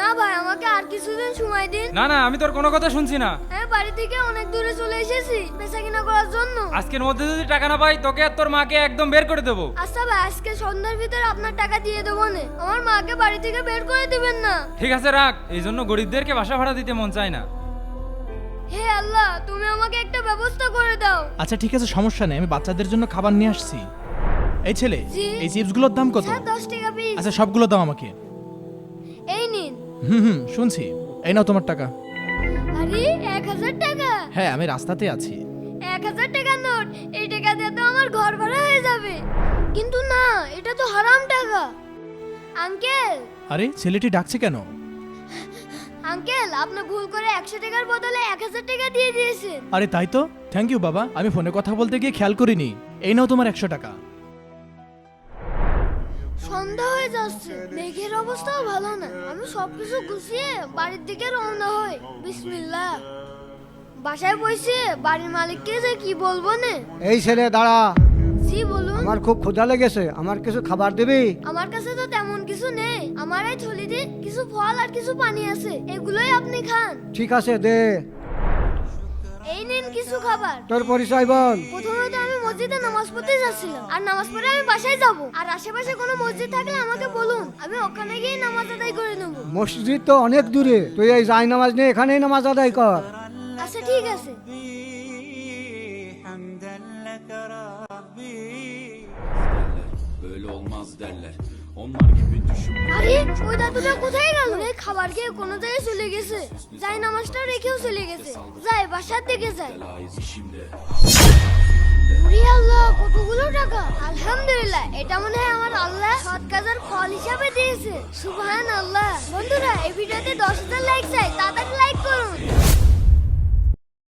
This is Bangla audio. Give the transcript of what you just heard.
না ভাই আমাকে আর কিছুদিন সময় দিন। না না আমি তোর কোনো কথা শুনছি না। আমি বাড়ি থেকে অনেক দূরে চলে এসেছি বেচা কিনা করার জন্য। আজকের মধ্যে যদি টাকা না পাই তোকে আর তোর মাকে একদম বের করে দেবো। আচ্ছা ভাই আজকে সন্ধ্যার ভিতরে আপনার টাকা দিয়ে দেবো না। আমার মাকে বাড়ি থেকে বের করে দিবেন না। ঠিক আছে রাখ। এই জন্য গরিবদেরকে বাসা ভাড়া দিতে মন চায় না। হে আল্লাহ তুমি আমাকে একটা ব্যবস্থা করে দাও। আচ্ছা ঠিক আছে সমস্যা নেই আমি বাচ্চাদের জন্য খাবার নিয়ে আসছি। এই ছেলে জি। এই চিপসগুলোর দাম কত? স্যার দশ টাকা পিস আচ্ছা সবগুলো দাও আমাকে। হুম হুম শুনছি। এই নাও তোমার টাকা। আরে এক হাজার টাকা? হ্যাঁ আমি রাস্তাতে আছি। এক হাজার টাকা নোট এই টাকা দিয়ে তো আমার ঘর ভাড়া হয়ে যাবে। কিন্তু না এটা তো হারাম টাকা। আঙ্কেল? আরে ছেলেটি ডাকছে কেন? আঙ্কেল আপনি ভুল করে একশো টাকার বদলে এক হাজার টাকা দিয়ে দিয়েছেন। আরে তাই তো? থ্যাংক ইউ বাবা। আমি ফোনে কথা বলতে গিয়ে খেয়াল করিনি। এই নাও তোমার একশো টাকা। সন্ধ্যা হয়ে যাচ্ছে। মেঘের অবস্থাও ভালো না। আমি সবকিছু গুছিয়ে বাড়ির দিকে রওনা হই। বিসমিল্লাহ। বাসায় বসে বাড়ির মালিককে যে কি বলব না? এই ছেলে দাঁড়া। জি বলুন। আমার খুব ক্ষুধা লেগেছে। আমার কিছু খাবার দিবি? আমার কাছে তো তেমন কিছু নেই। আমার এই থলিতে কিছু ফল আর কিছু পানি আছে। এগুলোই আপনি খান। ঠিক আছে দে। এই নিন কিছু খাবার। তোর পরিচয় বল। প্রথমত আমি মসজিদে নামাজ পড়তে যাচ্ছিলাম। আর নামাজ পড়ে আমি বাসায় যাব। আর আশেপাশে কোনো মসজিদ থাকলে আমাকে বলুন আমি ওখানে গিয়ে নামাজ আদায় করে নেব। মসজিদ তো অনেক দূরে। তুই এই যাই নামাজ নিয়ে এখানেই নামাজ আদায় কর। আচ্ছা ঠিক আছে। আরে ওই দাদুটা কোথায় গেল? রে খাবার খেয়ে কোনো জায়গায় চলে গেছে। যাই নামাজটা রেখেও চলে গেছে। যাই বাসার দিকে যাই। আল্লাহ কতগুলো টাকা? আলহামদুলিল্লাহ, এটা মনে হয় আমার আল্লাহ সৎ কাজের হিসাবে দিয়েছে। সুবহান আল্লাহ বন্ধুরা, এই ভিডিওতে দশ